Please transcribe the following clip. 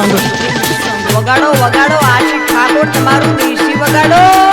Song વગાડો વગાડો આશિક ઠાકોર તમારું દેશી વગાડો.